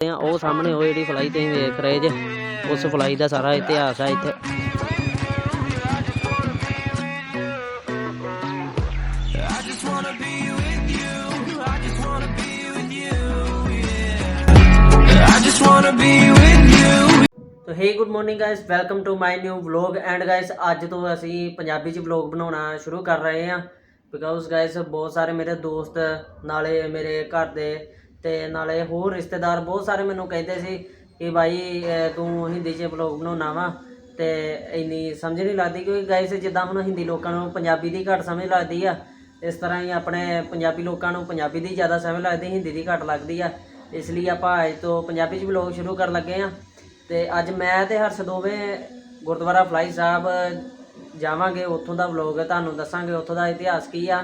ਆ, ਉਹ ਸਾਹਮਣੇ ਉਹ ਜਿਹੜੀ ਫਲਾਈ ਤੁਸੀਂ ਵੇਖ ਰਹੇ ਜੇ, ਉਸ ਫਲਾਈ ਦਾ ਸਾਰਾ ਇਤਿਹਾਸ ਆ ਇੱਥੇ। I ਤੋ hey good morning guys welcome to my new vlog and guys ਅੱਜ ਤੋਂ ਅਸੀਂ ਪੰਜਾਬੀ ਚ ਵਲੌਗ ਬਣਾਉਣਾ ਸ਼ੁਰੂ ਕਰ ਰਹੇ ਹਾਂ ਬਿਕਾਜ਼ ਗਾਇਸ ਬਹੁਤ ਸਾਰੇ ਮੇਰੇ ਦੋਸਤ, ਨਾਲੇ ਮੇਰੇ ਘਰ ਦੇ ਤੇ ਨਾਲੇ ਹੋਰ ਰਿਸ਼ਤੇਦਾਰ ਬਹੁਤ ਸਾਰੇ ਮੈਨੂੰ ਕਹਿੰਦੇ ਸੀ ਕਿ ਭਾਈ ਤੂੰ ਹਿੰਦੀ ਚ ਵਲੌਗ ਬਣਾਉਣਾ ਵਾ ਤੇ ਇੰਨੀ ਸਮਝ ਨਹੀਂ ਲੱਗਦੀ ਕਿਉਂਕਿ ਗਾਇਸ ਜਿੱਦਾਂ ਹੁਣ ਹਿੰਦੀ ਲੋਕਾਂ ਨੂੰ ਪੰਜਾਬੀ ਦੀ ਘੱਟ ਸਮਝ ਲੱਗਦੀ ਆ, ਇਸ ਤਰ੍ਹਾਂ ਹੀ ਆਪਣੇ ਪੰਜਾਬੀ ਲੋਕਾਂ ਨੂੰ ਪੰਜਾਬੀ ਦੀ ਜ਼ਿਆਦਾ ਸਮਝ ਲੱਗਦੀ, ਹਿੰਦੀ ਦੀ ਘੱਟ ਲੱਗਦੀ ਆ। ਇਸ ਲਈ ਆਪਾਂ ਅੱਜ ਤੋਂ ਪੰਜਾਬੀ ਚ ਵਲੌਗ ਸ਼ੁਰੂ ਕਰਨ ਲੱਗੇ ਆ ਤੇ ਅੱਜ ਮੈਂ ਤੇ ਹਰਸ਼ ਦੋਵੇਂ ਗੁਰਦੁਆਰਾ ਫਲਾਈ ਸਾਹਿਬ ਜਾਵਾਂਗੇ, ਉੱਥੋਂ ਦਾ ਵਲੋਗ ਤੁਹਾਨੂੰ ਦੱਸਾਂਗੇ, ਉੱਥੋਂ ਦਾ ਇਤਿਹਾਸ ਕੀ ਆ।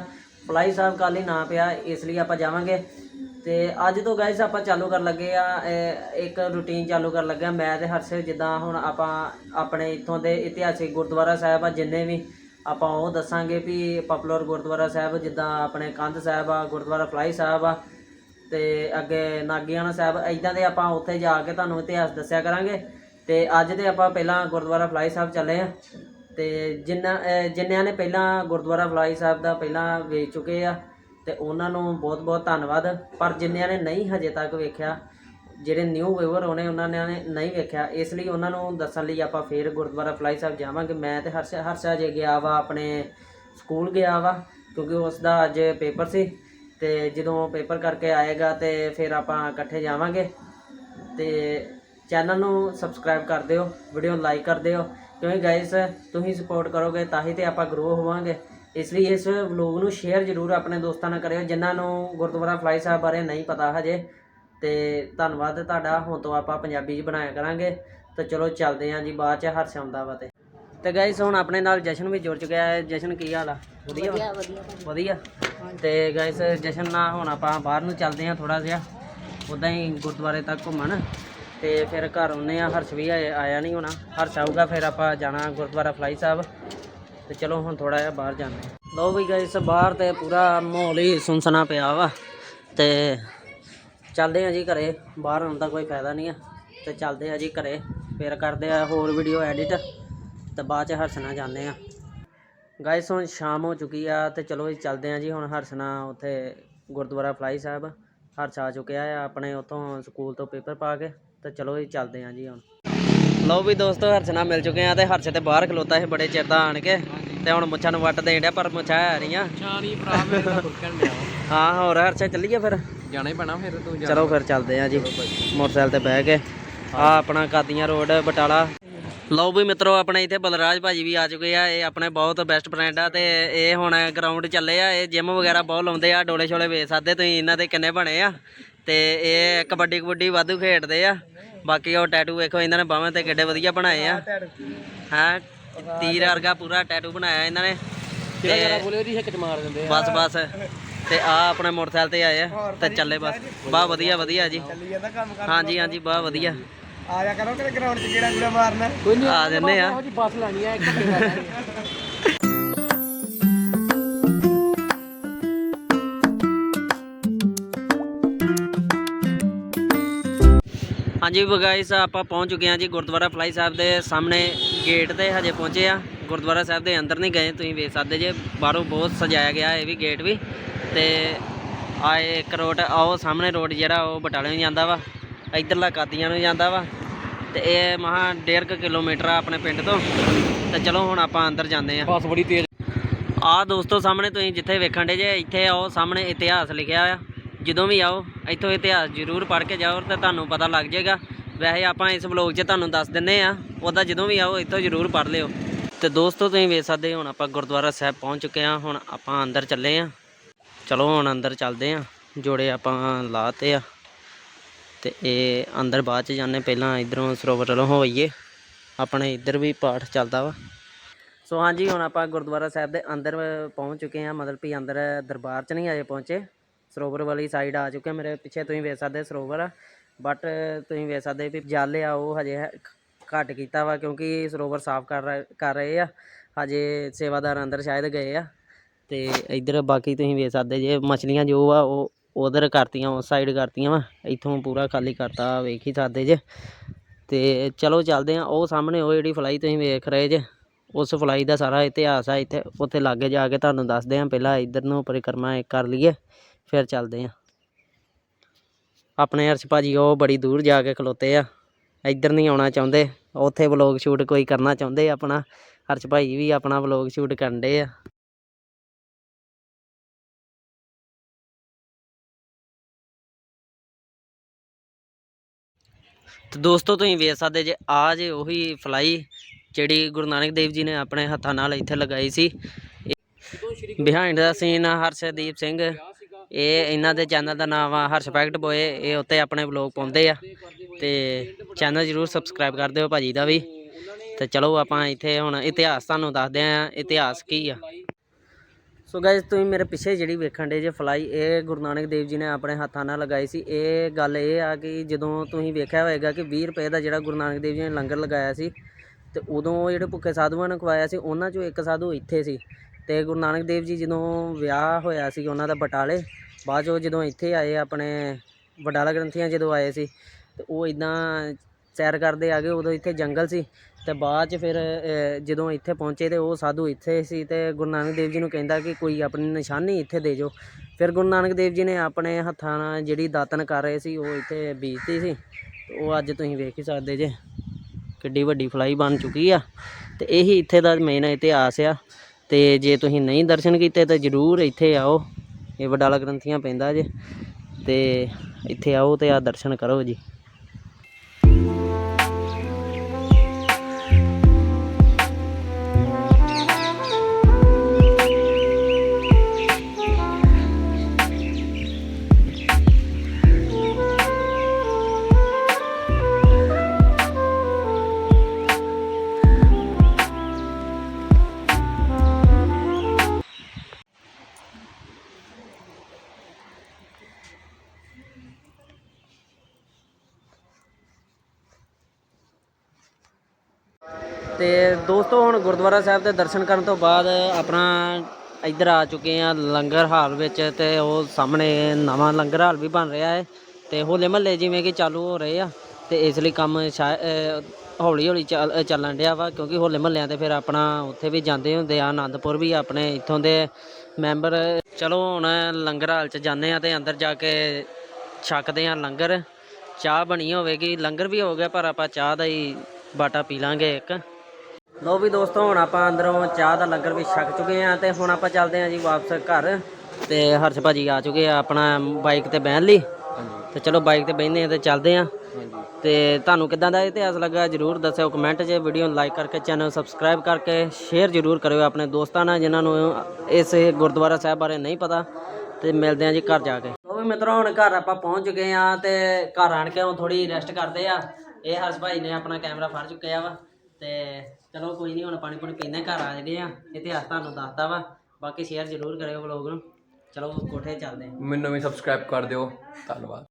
ਫਲਾਈ ਸਾਹਿਬ ਕੱਲ੍ਹ ਹੀ ਨਾਂ ਪਿਆ, ਇਸ ਲਈ ਆਪਾਂ ਜਾਵਾਂਗੇ। ਤੇ ਅੱਜ ਤੋਂ ਗਾਇਸ ਆਪਾਂ ਚਾਲੂ ਕਰਨ ਲੱਗੇ ਆ ਇੱਕ ਰੁਟੀਨ ਚਾਲੂ ਕਰਨ ਲੱਗੇ ਆ। ਮੈਂ ਤੇ ਹਰਸ਼ ਜਿੱਦਾਂ ਹੁਣ ਆਪਾਂ ਆਪਣੇ ਇੱਥੋਂ ਦੇ ਇਤਿਹਾਸਿਕ ਗੁਰਦੁਆਰਾ ਸਾਹਿਬ ਆ, ਜਿੰਨੇ ਵੀ ਆਪਾਂ ਉਹ ਦੱਸਾਂਗੇ ਵੀ ਪਪੂਲਰ ਗੁਰਦੁਆਰਾ ਸਾਹਿਬ, ਜਿੱਦਾਂ ਆਪਣੇ ਕੰਧ ਸਾਹਿਬ ਆ, ਗੁਰਦੁਆਰਾ ਫਲਾਈ ਸਾਹਿਬ ਆ, ਤੇ ਅੱਗੇ ਨਾਗਿਆਣਾ ਸਾਹਿਬ ਇਦਾਂ ਦੇ ਆਪਾਂ ਉੱਥੇ ਜਾ ਕੇ ਤੁਹਾਨੂੰ ਇਤਿਹਾਸ ਦੱਸਿਆ ਕਰਾਂਗੇ। ਤੇ ਅੱਜ ਦੇ ਆਪਾਂ ਪਹਿਲਾਂ ਗੁਰਦੁਆਰਾ ਫਲਾਈ ਸਾਹਿਬ ਚੱਲੇ ਆ। ਤੇ ਜਿੰਨਾ ਜਿੰਨਿਆਂ ਨੇ ਪਹਿਲਾਂ ਗੁਰਦੁਆਰਾ ਫਲਾਈ ਸਾਹਿਬ ਦਾ ਪਹਿਲਾਂ ਵੇਚ ਚੁੱਕੇ ਆ ਤੇ ਉਹਨਾਂ ਨੂੰ ਬਹੁਤ ਬਹੁਤ ਧੰਨਵਾਦ। ਪਰ ਜਿੰਨਿਆਂ ਨੇ ਨਹੀਂ ਹਜੇ ਤੱਕ ਵੇਖਿਆ, ਜਿਹੜੇ ਨਿਊ ਵੀਵਰ ਹੋਣੇ, ਉਹਨਾਂ ਨੇ ਨਹੀਂ ਵੇਖਿਆ। ਇਸ ਲਈ ਉਹਨਾਂ ਨੂੰ ਦੱਸਣ ਲਈ ਆਪਾਂ ਫੇਰ ਗੁਰਦੁਆਰਾ ਫਲਾਈ ਸਾਹਿਬ ਜਾਵਾਂਗੇ। ਮੈਂ ਤੇ ਹਰਸ਼, ਹਰਸ਼ਾ ਜੇ ਗਿਆ ਵਾ, ਆਪਣੇ ਸਕੂਲ ਗਿਆ ਵਾ, ਕਿਉਂਕਿ ਉਸ ਦਾ ਅੱਜ ਪੇਪਰ ਸੀ। ਤੇ ਜਦੋਂ ਪੇਪਰ ਕਰਕੇ ਆਏਗਾ ਤੇ ਫਿਰ ਆਪਾਂ ਇਕੱਠੇ ਜਾਵਾਂਗੇ। ਤੇ ਚੈਨਲ ਨੂੰ ਸਬਸਕ੍ਰਾਈਬ ਕਰ ਦਿਓ ਵੀਡੀਓ ਲਾਈਕ ਕਰ ਦਿਓ। ਕਿਉਂਕਿ ਗਾਇਸ ਤੁਸੀਂ ਸਪੋਰਟ ਕਰੋਗੇ ਤਾਂ ਹੀ ਤੇ ਆਪਾਂ ਗਰੋ ਹੋਵਾਂਗੇ। ਇਸ ਲਈ ਇਸ ਵਲੋਗ ਨੂੰ ਸ਼ੇਅਰ ਜ਼ਰੂਰ ਆਪਣੇ ਦੋਸਤਾਂ ਨਾਲ ਕਰਿਓ ਜਿਨ੍ਹਾਂ ਨੂੰ ਗੁਰਦੁਆਰਾ ਫਲਾਈ ਸਾਹਿਬ ਬਾਰੇ ਨਹੀਂ ਪਤਾ ਹਜੇ। ਤੇ ਧੰਨਵਾਦ ਤੁਹਾਡਾ ਹੁਣ ਤੋਂ ਆਪਾਂ ਪੰਜਾਬੀ 'ਚ ਬਣਾਇਆ ਕਰਾਂਗੇ। ਤਾਂ ਚਲੋ ਚੱਲਦੇ ਹਾਂ ਜੀ ਬਾਅਦ 'ਚ ਹਰਸ਼ ਆਉਂਦਾ ਵਾ ਤੇ। ਤੇ ਗਾਇਸ ਹੁਣ ਆਪਣੇ ਨਾਲ ਜਸ਼ਨ ਵੀ ਜੁੜ ਚੁੱਕਿਆ ਹੈ। ਜਸ਼ਨ ਕੀ ਹਾਲ ਆ? ਵਧੀਆ? ਵਾ? ਵਧੀਆ ਤੇ ਗਾਇਸ ਜਸ਼ਨ ਨਾਲ ਹੁਣ ਆਪਾਂ ਬਾਹਰ ਨੂੰ ਚੱਲਦੇ ਹਾਂ ਥੋੜਾ ਜਿਹਾ। ਉਦਾਂ ਹੀ ਗੁਰਦੁਆਰੇ ਤੱਕ ਘੁੰਮਣ। ਤੇ ਫਿਰ ਘਰ ਆਉਨੇ ਆ। ਹਰਸ਼ ਵੀ ਆਇਆ ਆਇਆ ਨਹੀਂ ਹੋਣਾ। ਹਰਸ਼ ਆਊਗਾ ਫਿਰ ਆਪਾਂ ਜਾਣਾ ਗੁਰਦੁਆਰਾ ਫਲਾਈ ਸਾਹਿਬ। ਤੇ ਚਲੋ ਹੁਣ ਥੋੜਾ ਜਿਹਾ ਬਾਹਰ ਜਾਂਦੇ ਹਾਂ। ਲਓ ਵੀ ਗਾਇਸ ਬਾਹਰ ਤੇ ਪੂਰਾ ਮਾਹੌਲ ਹੀ ਸੁਨਸਨਾ ਪਿਆ ਵਾ ਤੇ ਚੱਲਦੇ ਆ ਜੀ ਘਰੇ। ਬਾਹਰ ਆਉਣ ਦਾ ਕੋਈ ਫਾਇਦਾ ਨਹੀਂ ਆ। ਤੇ ਚੱਲਦੇ ਆ ਜੀ ਘਰੇ। ਫਿਰ ਕਰਦੇ ਆ ਹੋਰ ਵੀਡੀਓ ਐਡਿਟ ਤੇ ਬਾਅਦ ਚ ਹਰਸਨਾ ਜਾਂਦੇ ਆ ਗਾਇਸ ਹੁਣ ਸ਼ਾਮ ਹੋ ਚੁੱਕੀ ਆ ਤੇ ਚਲੋ ਜੀ ਚੱਲਦੇ ਆ ਜੀ। ਹੁਣ ਹਰਸਨਾ ਉੱਥੇ ਗੁਰਦੁਆਰਾ ਫਲਾਈ ਸਾਹਿਬ। ਹਰਸ ਆ ਚੁੱਕਿਆ ਆ ਆਪਣੇ ਉੱਥੋਂ ਸਕੂਲ ਤੋਂ ਪੇਪਰ ਪਾ ਕੇ ਤੇ ਚਲੋ ਜੀ ਚੱਲਦੇ ਆ ਜੀ ਹੁਣ। ਲਓ ਵੀ ਦੋਸਤੋ ਹਰਸਨਾ ਮਿਲ ਚੁੱਕੇ ਆ ਤੇ ਹਰਸ਼ ਤੇ ਬਾਹਰ ਖਲੋਤਾ ਸੀ ਬੜੇ ਚਿਰ ਦਾ ਆਣ ਕੇ ਤੇ ਹੁਣ ਮੁੱਛਾਂ ਨੂੰ ਵੱਟ ਦੇਣ ਡਿਆ ਪਰ ਮੁੱਛਾਂ ਹੈ ਰਹੀਆਂ ਚਾਣੀ ਭਰਾ ਮੇਰੇ ਦਾ ਫੁਰਕਣ ਲਿਆ ਹਾਂ ਹੋਰ ਹਰਸ਼ਾ ਚੱਲੀਏ ਫਿਰ? ਜਾਣਾ ਹੀ ਪੈਣਾ ਫਿਰ ਤੂੰ ਜਾ ਚਲੋ ਫਿਰ ਚੱਲਦੇ ਆ ਜੀ ਮੋਟਰਸਾਈਕਲ ਤੇ ਬਹਿ ਕੇ। ਆ ਆਪਣਾ ਕਾਦੀਆਂ ਰੋਡ ਬਟਾਲਾ। ਲਓ ਵੀ ਮਿੱਤਰੋ ਆਪਣੇ ਇੱਥੇ ਬਲਰਾਜ ਭਾਜੀ ਵੀ ਆ ਚੁੱਕੇ ਆ ਇਹ ਆਪਣੇ ਬਹੁਤ ਬੈਸਟ ਫਰੈਂਡ ਆ ਤੇ ਇਹ ਹੁਣ ਗਰਾਊਂਡ ਚੱਲੇ ਆ ਇਹ ਜਿਮ ਵਗੈਰਾ ਬਹੁਤ ਲਾਉਂਦੇ ਆ ਡੋਲੇ ਛੋਲੇ ਵੇਚ ਸਕਦੇ ਤੁਸੀਂ ਇਹਨਾਂ ਦੇ ਕਿੰਨੇ ਬਣੇ ਆ। ਤੇ ਇਹ ਕਬੱਡੀ ਕਬੱਡੀ ਵਾਧੂ ਖੇਡਦੇ ਆ। ਬਾਕੀ ਉਹ ਟੈਟੂ ਵੇਖੋ ਇਹਨਾਂ ਨੇ ਬਾਹਾਂ ਤੇ ਕਿੱਡੇ ਵਧੀਆ ਬਣਾਏ ਆ। ਹਾਂ? ਤੀਰ ਵਰਗਾ ਪੂਰਾ ਟੈਟੂ ਬਣਾਇਆ ਇਹਨਾਂ ਨੇ। ਤੇ ਬੋਲੇ ਉਹਦੀ ਹਿੱਕ ਚ ਮਾਰ ਦਿੰਦੇ ਬਸ ਬਸ। ਤੇ ਆ ਆਪਣੇ ਮੋਟਰਸਾਈਕਲ ਤੇ ਆਏ ਆ ਤੇ ਚੱਲੇ ਬਸ। ਬਾ ਵਧੀਆ ਵਧੀਆ ਜੀ। ਹਾਂਜੀ ਹਾਂਜੀ ਬਾ ਵਧੀਆ। ਆ ਜਾ ਕਰੋ ਕਿ ਗਰਾਊਂਡ 'ਚ ਕਿਹੜਾ ਗੁੜਾ ਮਾਰਨਾ। ਕੋਈ ਨਹੀਂ ਆ। ਜੰਨੇ ਆ ਬੱਸ ਲੈਣੀ ਆ ਇੱਕ ਘੰਟੇ ਹਾਂਜੀ ਗਾਇਸ ਆਪਾਂ ਪਹੁੰਚ ਚੁੱਕੇ ਹਾਂ ਜੀ ਗੁਰਦੁਆਰਾ ਫਲਾਈ ਸਾਹਿਬ ਦੇ ਸਾਹਮਣੇ ਗੇਟ ਤੇ ਹਜੇ ਪਹੁੰਚੇ ਆ ਗੁਰਦੁਆਰਾ ਸਾਹਿਬ ਦੇ ਅੰਦਰ ਨਹੀਂ ਗਏ ਤੁਸੀਂ ਵੇਖ ਸਕਦੇ ਜੇ ਬਾਹਰੋਂ ਬਹੁਤ ਸਜਾਇਆ ਗਿਆ ਇਹ ਵੀ ਗੇਟ ਵੀ। ਤੇ ਆਏ ਇੱਕ ਰੋਡ ਆਓ ਸਾਹਮਣੇ ਰੋਡ ਜਿਹੜਾ ਉਹ ਬਟਾਲੇ ਨੂੰ ਜਾਂਦਾ ਵਾ ਇਧਰਲਾ ਕਾਦੀਆਂ ਨੂੰ ਜਾਂਦਾ ਵਾ। ਤੇ ਇਹ ਮਹਾ 1.5 ਕਿਲੋਮੀਟਰ ਆ ਆਪਣੇ ਪਿੰਡ ਤੋਂ। ਤੇ ਚਲੋ ਹੁਣ ਆਪਾਂ ਅੰਦਰ ਜਾਂਦੇ ਆ ਬੱਸ ਬੜੀ ਤੇਜ਼। ਆ ਦੋਸਤੋ ਸਾਹਮਣੇ ਤੁਸੀਂ ਜਿੱਥੇ ਵੇਖਣ ਦੇ ਜੇ ਇੱਥੇ ਆਓ ਸਾਹਮਣੇ ਇਤਿਹਾਸ ਲਿਖਿਆ ਆ ਜਦੋਂ ਵੀ ਆਓ, ਇੱਥੋਂ ਇਤਿਹਾਸ ਜ਼ਰੂਰ ਪੜ੍ਹ ਕੇ ਜਾਓ ਤਾਂ ਤੁਹਾਨੂੰ ਪਤਾ ਲੱਗ ਜਾਏਗਾ। ਵੈਸੇ ਆਪਾਂ ਇਸ ਵਲੋਗ 'ਚ ਤੁਹਾਨੂੰ ਦੱਸ ਦਿੰਨੇ ਆ ਉਹਦਾ ਜਦੋਂ ਵੀ ਆਓ, ਇੱਥੋਂ ਜ਼ਰੂਰ ਪੜ੍ਹ ਲਿਓ। ਤੇ ਦੋਸਤੋ, ਤੁਸੀਂ ਵੇਖ ਸਕਦੇ ਹੁਣ ਆਪਾਂ ਗੁਰਦੁਆਰਾ ਸਾਹਿਬ ਪਹੁੰਚ ਚੁੱਕੇ ਆ ਹੁਣ ਆਪਾਂ ਅੰਦਰ ਚੱਲੇ ਆ ਚਲੋ, ਹੁਣ ਅੰਦਰ ਚੱਲਦੇ ਆ ਜੋੜੇ ਆਪਾਂ ਲਾਤੇ ਆ। ਤੇ ਇਹ ਅੰਦਰ ਬਾਅਦ ਚ ਜਾਂਦੇ ਪਹਿਲਾਂ ਇਧਰੋਂ ਸਰੋਵਰ ਵੱਲੋਂ ਹੋਈਏ ਆਪਣੇ ਇੱਧਰ ਵੀ ਪਾਠ ਚੱਲਦਾ ਵਾ। ਸੋ ਹਾਂਜੀ, ਹੁਣ ਆਪਾਂ ਗੁਰਦੁਆਰਾ ਸਾਹਿਬ ਦੇ ਅੰਦਰ ਪਹੁੰਚ ਚੁੱਕੇ ਹਾਂ। ਮਤਲਬ ਵੀ ਅੰਦਰ ਦਰਬਾਰ 'ਚ ਨਹੀਂ ਅਜੇ ਪਹੁੰਚੇ। ਸਰੋਵਰ ਵਾਲੀ ਸਾਈਡ ਆ ਚੁੱਕੇ ਮੇਰੇ ਪਿੱਛੇ ਤੁਸੀਂ ਵੇਖ ਸਕਦੇ ਸਰੋਵਰ ਆ। ਬਟ ਤੁਸੀਂ ਵੇਖ ਸਕਦੇ ਵੀ ਜਲ ਆ, ਉਹ ਹਜੇ ਘੱਟ ਕੀਤਾ ਵਾ ਕਿਉਂਕਿ ਸਰੋਵਰ ਸਾਫ਼ ਕਰ ਰਹੇ- ਕਰ ਰਹੇ ਆ। ਹਜੇ ਸੇਵਾਦਾਰ ਅੰਦਰ ਸ਼ਾਇਦ ਗਏ ਆ। ਤੇ ਇੱਧਰ ਬਾਕੀ ਤੁਸੀਂ ਵੇਖ ਸਕਦੇ ਜੇ ਮਛਲੀਆਂ ਜੋ ਆ, ਉਹ ਉਧਰ ਕਰਤੀਆਂ, ਉਸ ਸਾਈਡ ਕਰਤੀਆਂ ਵਾ। ਇੱਥੋਂ ਪੂਰਾ ਖਾਲੀ ਕਰਤਾ, ਵੇਖ ਹੀ ਸਕਦੇ ਜੇ। ਤੇ ਚਲੋ ਚੱਲਦੇ ਆ। ਉਹ ਸਾਹਮਣੇ ਉਹ ਜਿਹੜੀ ਫਲਾਈ ਤੁਸੀਂ ਵੇਖ ਰਹੇ ਜੇ, ਉਸ ਫਲਾਈ ਦਾ ਸਾਰਾ ਇਤਿਹਾਸ ਆ। ਇੱਥੇ, ਉੱਥੇ ਲਾਗੇ ਜਾ ਕੇ ਤੁਹਾਨੂੰ ਦੱਸਦੇ ਆ। ਪਹਿਲਾਂ ਇੱਧਰ ਨੂੰ ਪਰਿਕਰਮਾ ਕਰ ਲਈਏ। ਫਿਰ ਚੱਲਦੇ ਆ। ਆਪਣੇ ਹਰਸ਼ ਭਾਜੀ ਉਹ ਬੜੀ ਦੂਰ ਜਾ ਕੇ ਖਲੋਤੇ ਆ। ਇੱਧਰ ਨਹੀਂ ਆਉਣਾ ਚਾਹੁੰਦੇ। ਉੱਥੇ ਵਲੋਗ ਸ਼ੂਟ ਕੋਈ ਕਰਨਾ ਚਾਹੁੰਦੇ ਆਪਣਾ। ਹਰਸ਼ ਭਾਈ ਵੀ ਆਪਣਾ ਵਲੋਗ ਸ਼ੂਟ ਕਰਨ ਦੇ ਆ। ਤੇ ਦੋਸਤੋ ਤੁਸੀਂ ਵੇਖ ਸਕਦੇ ਜੇ ਆ ਜੇ ਉਹੀ ਫਲਾਈ ਜਿਹੜੀ ਗੁਰੂ ਨਾਨਕ ਦੇਵ ਜੀ ਨੇ ਆਪਣੇ ਹੱਥਾਂ ਨਾਲ ਇੱਥੇ ਲਗਾਈ ਸੀ। Behind the scene Harshdeep Singh. ਇਹ ਇਹਨਾਂ ਦੇ ਚੈਨਲ ਦਾ ਨਾਮ ਆ ਹਰਸ਼ਪੈਕਟ ਬੋਏ। ਇਹ ਉੱਤੇ ਆਪਣੇ ਵਲੌਗ ਪਾਉਂਦੇ ਆ। ਤੇ ਚੈਨਲ ਜਰੂਰ ਸਬਸਕ੍ਰਾਈਬ ਕਰ ਦਿਓ ਭਾਜੀ ਦਾ ਵੀ। ਤੇ ਚਲੋ ਆਪਾਂ ਇੱਥੇ ਹੁਣ ਇਤਿਹਾਸ ਤੁਹਾਨੂੰ ਦੱਸਦੇ ਆ, ਇਤਿਹਾਸ ਕੀ ਆ। ਸੋ ਗਾਇਸ ਤੁਸੀਂ ਮੇਰੇ ਪਿੱਛੇ ਜਿਹੜੀ ਵੇਖਣ ਦੇ ਜੇ ਫਲਾਈ ਇਹ ਗੁਰੂ ਨਾਨਕ ਦੇਵ ਜੀ ਨੇ ਆਪਣੇ ਹੱਥਾਂ ਨਾਲ ਲਗਾਈ ਸੀ। ਇਹ ਗੱਲ ਇਹ ਆ ਕਿ ਜਦੋਂ ਤੁਸੀਂ ਵੇਖਿਆ ਹੋਵੇਗਾ ਕਿ 20 ਰੁਪਏ ਦਾ ਜਿਹੜਾ ਗੁਰੂ ਨਾਨਕ ਦੇਵ ਜੀ ਨੇ ਲੰਗਰ ਲਗਾਇਆ ਸੀ, ਤੇ ਉਦੋਂ ਉਹ ਜਿਹੜੇ ਭੁੱਖੇ ਸਾਧੂਆਂ ਨੂੰ ਖਵਾਇਆ ਸੀ, ਉਹਨਾਂ ਚੋਂ ਇੱਕ ਸਾਧੂ ਇੱਥੇ ਸੀ। ਅਤੇ ਗੁਰੂ ਨਾਨਕ ਦੇਵ ਜੀ ਜਦੋਂ ਵਿਆਹ ਹੋਇਆ ਸੀ ਉਹਨਾਂ ਦਾ ਬਟਾਲੇ, ਬਾਅਦ 'ਚੋਂ ਜਦੋਂ ਇੱਥੇ ਆਏ ਆਪਣੇ ਬਟਾਲਾ ਗ੍ਰੰਥੀਆਂ ਜਦੋਂ ਆਏ ਸੀ, ਤੇ ਉਹ ਇੱਦਾਂ ਸੈਰ ਕਰਦੇ ਆ ਗਏ, ਉਦੋਂ ਇੱਥੇ ਜੰਗਲ ਸੀ ਅਤੇ ਬਾਅਦ 'ਚ ਫਿਰ ਜਦੋਂ ਇੱਥੇ ਪਹੁੰਚੇ ਤੇ ਉਹ ਸਾਧੂ ਇੱਥੇ ਸੀ ਅਤੇ ਗੁਰੂ ਨਾਨਕ ਦੇਵ ਜੀ ਨੂੰ ਕਹਿੰਦਾ ਕਿ ਕੋਈ ਆਪਣੀ ਨਿਸ਼ਾਨੀ ਇੱਥੇ ਦੇ ਜੋ ਫਿਰ ਗੁਰੂ ਨਾਨਕ ਦੇਵ ਜੀ ਨੇ ਆਪਣੇ ਹੱਥਾਂ ਨਾਲ ਜਿਹੜੀ ਦਾਤਨ ਕਰ ਰਹੇ ਸੀ, ਉਹ ਇੱਥੇ ਬੀਜਤੀ ਸੀ ਉਹ ਅੱਜ ਤੁਸੀਂ ਵੇਖ ਹੀ ਸਕਦੇ ਜੇ, ਕਿੱਡੀ ਵੱਡੀ ਫਲਾਈ ਬਣ ਚੁੱਕੀ ਆ ਅਤੇ ਇਹੀ ਇੱਥੇ ਦਾ ਮੇਨ ਇਤਿਹਾਸ ਆ। ਤੇ ਜੇ ਤੁਸੀਂ ਨਹੀਂ ਦਰਸ਼ਨ ਕੀਤੇ ਤਾਂ ਜਰੂਰ ਇੱਥੇ ਆਓ। ਇਹ ਵਡਾਲਾ ਗ੍ਰੰਥੀਆਂ ਪੈਂਦਾ ਜੇ। ਤੇ ਇੱਥੇ ਆਓ ਤੇ ਆ ਦਰਸ਼ਨ ਕਰੋ ਜੀ। ਤੇ ਦੋਸਤੋ, ਹੁਣ ਗੁਰਦੁਆਰਾ ਸਾਹਿਬ ਦੇ ਦਰਸ਼ਨ ਕਰਨ ਤੋਂ ਬਾਅਦ ਆਪਣਾ ਇੱਧਰ ਆ ਚੁੱਕੇ ਆ ਲੰਗਰ ਹਾਲ ਵਿੱਚ ਤੇ ਉਹ ਸਾਹਮਣੇ ਨਵਾਂ ਲੰਗਰ ਹਾਲ ਵੀ ਬਣ ਰਿਹਾ ਹੈ ਤੇ ਹੋਲੇ ਮਹੱਲੇ ਜਿਵੇਂ ਕਿ ਚਾਲੂ ਹੋ ਰਹੇ ਆ ਤੇ ਇਸ ਲਈ ਕੰਮ ਹੌਲੀ ਹੌਲੀ ਚੱਲਣ ਡਿਆ ਵਾ ਕਿਉਂਕਿ ਹੋਲੇ ਮਹੱਲਿਆਂ ਤੇ ਫਿਰ ਆਪਣਾ ਉੱਥੇ ਵੀ ਜਾਂਦੇ ਹੁੰਦੇ ਆ, ਆਨੰਦਪੁਰ ਵੀ ਆਪਣੇ ਇੱਥੋਂ ਦੇ ਮੈਂਬਰ। ਚਲੋ, ਹੁਣ ਲੰਗਰ ਹਾਲ 'ਚ ਜਾਂਦੇ ਆ ਤੇ ਅੰਦਰ ਜਾ ਕੇ ਛਕਦੇ ਆ ਲੰਗਰ। ਚਾਹ ਬਣੀ ਹੋਵੇਗੀ। ਲੰਗਰ ਵੀ ਹੋ ਗਿਆ, ਪਰ ਆਪਾਂ ਚਾਹ ਦਾ ਹੀ ਬਾਟਾ ਪੀ ਲਾਂਗੇ ਇੱਕ। ਲੋ ਵੀ ਦੋਸਤੋ ਹੁਣ ਆਪਾਂ ਅੰਦਰੋਂ ਚਾਹ ਦਾ ਲੰਗਰ ਵੀ ਛਕ ਚੁੱਕੇ ਆ ਤੇ ਹੁਣ ਆਪਾਂ ਚੱਲਦੇ ਆ ਜੀ ਵਾਪਸ ਘਰ। ਤੇ ਹਰਸ਼ ਭਾਜੀ ਆ ਚੁੱਕੇ ਆ ਆਪਣਾ ਬਾਈਕ ਤੇ ਬਹਿਣ ਲਈ। ਤੇ ਚਲੋ ਬਾਈਕ ਤੇ ਬਹਿੰਦੇ ਆ ਤੇ ਚੱਲਦੇ ਆ ਤੇ ਤੁਹਾਨੂੰ ਕਿਦਾਂ ਦਾ ਇਤਿਹਾਸ ਲੱਗਾ ਜਰੂਰ ਦੱਸਿਓ ਕਮੈਂਟ 'ਚ ਵੀਡੀਓ ਨੂੰ ਲਾਈਕ ਕਰਕੇ ਚੈਨਲ ਸਬਸਕ੍ਰਾਈਬ ਕਰਕੇ ਸ਼ੇਅਰ ਜਰੂਰ ਕਰਿਓ ਆਪਣੇ ਦੋਸਤਾਂ ਨਾਲ ਜਿਨ੍ਹਾਂ ਨੂੰ ਇਸ ਗੁਰਦੁਆਰਾ ਸਾਹਿਬ ਬਾਰੇ ਨਹੀਂ ਪਤਾ। ਤੇ ਮਿਲਦੇ ਆ ਜੀ ਘਰ ਜਾ ਕੇ। ਉਹ ਵੀ ਮਿੱਤਰੋ ਹੁਣ ਘਰ ਆਪਾਂ ਪਹੁੰਚ ਚੁੱਕੇ ਆ ਤੇ ਘਰ ਆਣ ਕੇ ਹੁਣ ਥੋੜੀ ਰੈਸਟ ਕਰਦੇ ਆ ਇਹ ਹਰਸ਼ ਭਾਈ ਨੇ ਆਪਣਾ ਕੈਮਰਾ ਫੜ ਚੁੱਕਿਆ ਵਾ। ਤੇ ਚਲੋ ਕੋਈ ਨਹੀਂ ਹੁਣ ਪਾਣੀ ਪੁਣੀ ਪੀਂਦੇ ਘਰ ਆ ਜਿਹੜੇ ਆ ਇਤਿਹਾਸ ਤੁਹਾਨੂੰ ਦੱਸਦਾ ਵਾ ਬਾਕੀ ਸ਼ੇਅਰ ਜਰੂਰ ਕਰਿਓ ਵਲੋਗ ਨੂੰ। ਚਲੋ ਕੋਠੇ ਚੱਲਦੇ ਆ ਮੈਨੂੰ ਵੀ ਸਬਸਕ੍ਰਾਈਬ ਕਰ ਦਿਓ ਧੰਨਵਾਦ।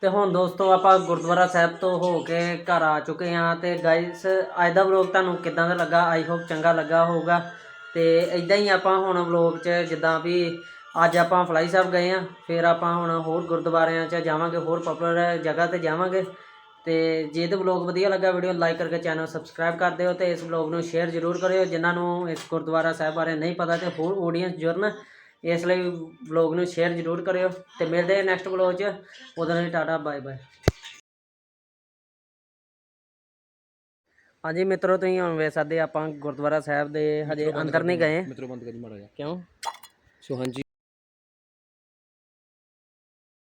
ਤੇ ਹੁਣ ਦੋਸਤੋ ਆਪਾਂ ਗੁਰਦੁਆਰਾ ਸਾਹਿਬ ਤੋਂ ਹੋ ਕੇ ਘਰ ਆ ਚੁੱਕੇ ਹਾਂ ਤੇ ਗਾਇਸ ਅੱਜ ਦਾ ਵਲੌਗ ਤੁਹਾਨੂੰ ਕਿਦਾਂ ਦਾ ਲੱਗਾ? ਆਈ ਹੋਪ ਚੰਗਾ ਲੱਗਾ ਹੋਊਗਾ। ਤੇ ਇਦਾਂ ਹੀ ਆਪਾਂ ਹੁਣ ਵਲੌਗ 'ਚ ਜਿੱਦਾਂ ਵੀ ਅੱਜ ਆਪਾਂ ਫਲਾਈ ਸਾਹਿਬ ਗਏ ਆ ਫਿਰ ਆਪਾਂ ਹੁਣ ਹੋਰ ਗੁਰਦੁਆਰਿਆਂ 'ਚ ਜਾਵਾਂਗੇ ਹੋਰ ਪਪੂਲਰ ਜਗ੍ਹਾ ਤੇ ਜਾਵਾਂਗੇ। ਤੇ ਜੇ ਤੇ ਵਲੌਗ ਵਧੀਆ ਲੱਗਾ ਵੀਡੀਓ ਨੂੰ ਲਾਈਕ ਕਰਕੇ ਚੈਨਲ ਸਬਸਕ੍ਰਾਈਬ ਕਰ ਦਿਓ ਤੇ ਇਸ ਵਲੌਗ ਨੂੰ ਸ਼ੇਅਰ ਜ਼ਰੂਰ ਕਰਿਓ। ਜਿਨ੍ਹਾਂ ਨੂੰ ਇਸ ਗੁਰਦੁਆਰਾ ਸਾਹਿਬ ਬਾਰੇ ਨਹੀਂ ਪਤਾ ਤੇ ਹੋਰ ਆਡੀਅנס ਜੁੜਨ ਇਸ ਲਈ ਵਲੌਗ ਨੂੰ ਸ਼ੇਅਰ ਜ਼ਰੂਰ ਕਰਿਓ ਤੇ ਮਿਲਦੇ ਹਾਂ ਨੈਕਸਟ ਵਲੌਗ 'ਚ। ਉਦੋਂ ਲਈ ਟਾਟਾ ਬਾਏ ਬਾਏ ਹਾਂਜੀ ਮਿੱਤਰੋ ਤੁਸੀਂ ਹੁਣ ਵੇਖ ਸਕਦੇ ਆਪਾਂ ਗੁਰਦੁਆਰਾ ਸਾਹਿਬ ਦੇ ਹਜੇ ਅੰਦਰ ਨਹੀਂ ਗਏ। ਮਿੱਤਰੋ ਬੰਦ ਕਰੀ ਮਾੜਾ ਕਿਉਂ? ਸੋ ਹਾਂਜੀ।